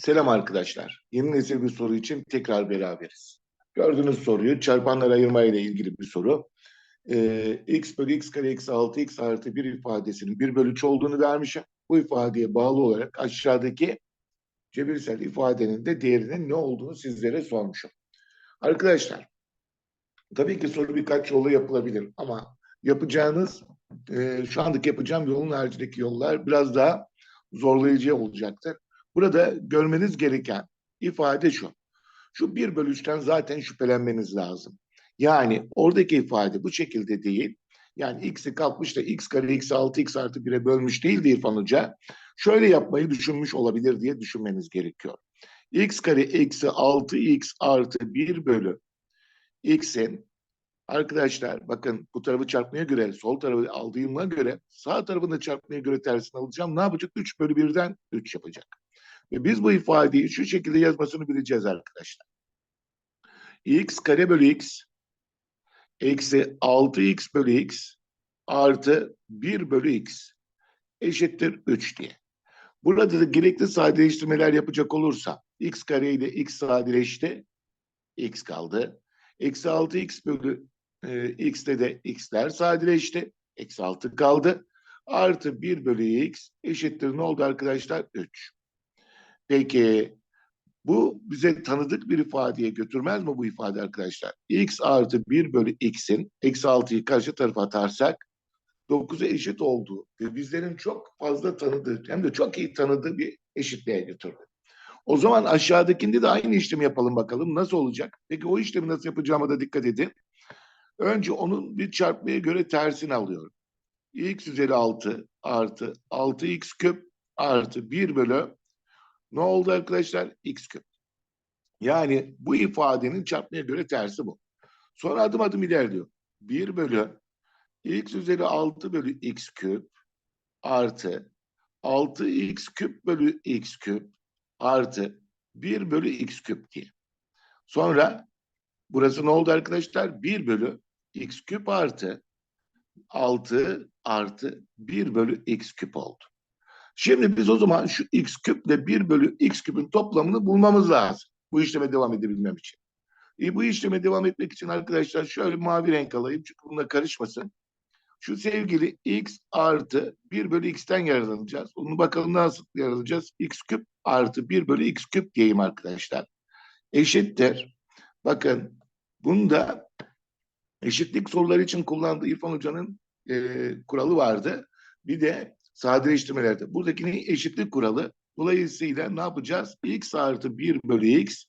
Selam arkadaşlar. Yeni nesil bir soru için tekrar beraberiz. Gördüğünüz soruyu çarpanlar ayırma ile ilgili bir soru. Ee, x bölü x kare eksi 6x artı 1 ifadesinin 1 bölü 3 olduğunu vermişim. Bu ifadeye bağlı olarak aşağıdaki cebirsel ifadenin de değerinin ne olduğunu sizlere sormuşum. Arkadaşlar, tabii ki soru birkaç yolla yapılabilir ama yapacağınız, e, şu andaki yapacağım yolun haricindeki yollar biraz daha zorlayıcı olacaktır. Burada görmeniz gereken ifade şu. Şu 1 bölü 3'ten zaten şüphelenmeniz lazım. Yani oradaki ifade bu şekilde değil. Yani x'i kalkmış da x kare x 6x artı 1'e bölmüş değil de İrfan Hoca. Şöyle yapmayı düşünmüş olabilir diye düşünmeniz gerekiyor. x kare eksi 6x artı 1 bölü x'in arkadaşlar bakın bu tarafı çarpmaya göre sol tarafı aldığıma göre sağ tarafını da çarpmaya göre tersini alacağım. Ne yapacak? 3 bölü 1'den 3 yapacak. Ve biz bu ifadeyi şu şekilde yazmasını bileceğiz arkadaşlar. x kare bölü x eksi 6x bölü x artı 1 bölü x eşittir 3 diye. Burada da gerekli sadeleştirmeler yapacak olursa x kare ile x sadeleşti. x kaldı. Eksi 6x bölü e, x'te de x'ler sadeleşti. Eksi 6 kaldı. Artı 1 bölü x eşittir ne oldu arkadaşlar? 3. Peki bu bize tanıdık bir ifadeye götürmez mi bu ifade arkadaşlar? x artı 1 bölü x'in eksi 6'yı karşı tarafa atarsak 9'a eşit olduğu ve bizlerin çok fazla tanıdığı hem de çok iyi tanıdığı bir eşitliğe götürdü. O zaman aşağıdakinde de aynı işlemi yapalım bakalım nasıl olacak? Peki o işlemi nasıl yapacağıma da dikkat edin. Önce onun bir çarpmaya göre tersini alıyorum. x üzeri 6 artı 6x küp artı 1 bölü ne oldu arkadaşlar? X küp. Yani bu ifadenin çarpmaya göre tersi bu. Sonra adım adım ilerliyor. 1 bölü x üzeri 6 bölü x küp artı 6x küp bölü x küp artı 1 bölü x küp diye. Sonra burası ne oldu arkadaşlar? 1 bölü x küp artı 6 artı 1 bölü x küp oldu. Şimdi biz o zaman şu x küple 1 bölü x küpün toplamını bulmamız lazım. Bu işleme devam edebilmem için. E, bu işleme devam etmek için arkadaşlar şöyle mavi renk alayım çünkü bununla karışmasın. Şu sevgili x artı 1 bölü x'ten yararlanacağız. Onu bakalım nasıl yararlanacağız? x küp artı 1 bölü x küp diyeyim arkadaşlar. Eşittir. Bakın bunu da eşitlik soruları için kullandığı İrfan Hoca'nın e, kuralı vardı. Bir de sadeleştirmelerde. Buradakini eşitlik kuralı. Dolayısıyla ne yapacağız? x artı 1 bölü x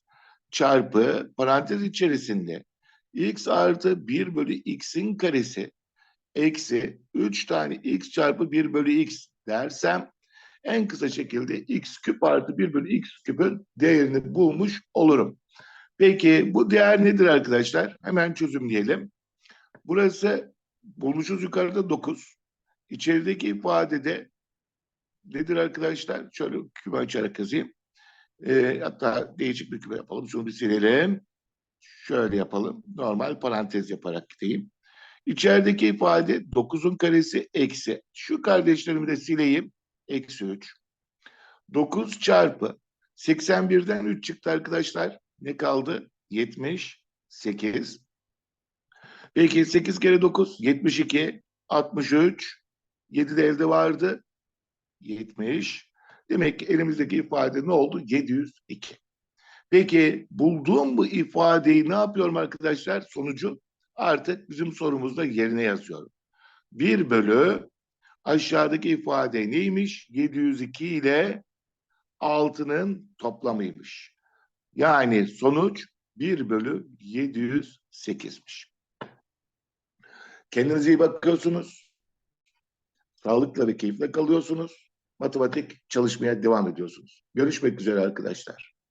çarpı parantez içerisinde x artı 1 bölü x'in karesi eksi 3 tane x çarpı 1 bölü x dersem en kısa şekilde x küp artı 1 bölü x küpün değerini bulmuş olurum. Peki bu değer nedir arkadaşlar? Hemen çözümleyelim. Burası bulmuşuz yukarıda 9. İçerideki ifadede nedir arkadaşlar? Şöyle küme açarak yazayım. E, hatta değişik bir küme yapalım. Şunu bir silelim. Şöyle yapalım. Normal parantez yaparak gideyim. İçerideki ifade 9'un karesi eksi. Şu kardeşlerimi de sileyim. Eksi 3. 9 çarpı 81'den 3 çıktı arkadaşlar. Ne kaldı? 78. Peki 8 kere 9 72 63 7 de elde vardı. 70. Demek ki elimizdeki ifade ne oldu? 702. Peki bulduğum bu ifadeyi ne yapıyorum arkadaşlar? Sonucu artık bizim sorumuzda yerine yazıyorum. 1 bölü aşağıdaki ifade neymiş? 702 ile 6'nın toplamıymış. Yani sonuç 1 bölü 708'miş. Kendinize iyi bakıyorsunuz. Sağlıkla ve keyifle kalıyorsunuz. Matematik çalışmaya devam ediyorsunuz. Görüşmek üzere arkadaşlar.